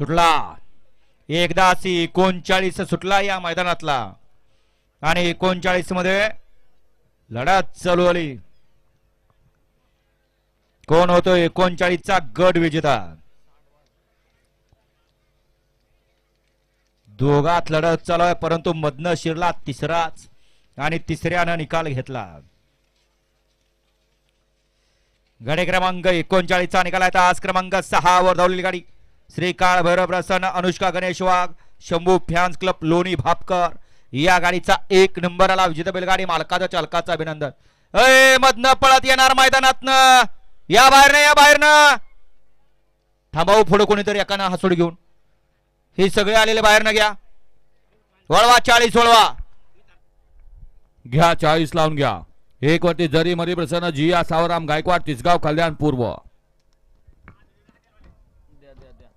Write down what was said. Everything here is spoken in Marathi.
सुटला. एकदाची एकोणचाळीस सुटला या मैदानातला. आणि एकोणचाळीसमध्ये लढत चालू आली. कोण होतो एकोणचाळीसचा गट विजेता? दोघात लढत चालू आहे परंतु मधनं शिरला तिसराच आणि तिसऱ्यानं निकाल घेतला. गाडी क्रमांक एकोणचाळीसचा निकाल आहे आज क्रमांक सहा वर धावलेली गाडी. श्री काळ भैरव प्रसन्न अनुष्का गणेश वाघ शंभू फॅन्स क्लब लोणी भापकर. या गाडीचा एक नंबर आला विजेता बैलगाडी मालकाचा चालकाचं अभिनंदन. अय मधनं पळत येणार मैदानातनं. या बाहेरनं या बाहेरनं. थांबाऊ पुढे कोणीतरी एकानं हसूड घेऊन. हे सगळे आलेले बाहेरनं घ्या. वळवा चाळीस वळवा. घ्या चाळीस लावून घ्या. एक वरती जरी मरी प्रसन्न जिया सावराम गायकवाड तिसगाव कल्याण पूर्व দেয়া দেয়া দেয়া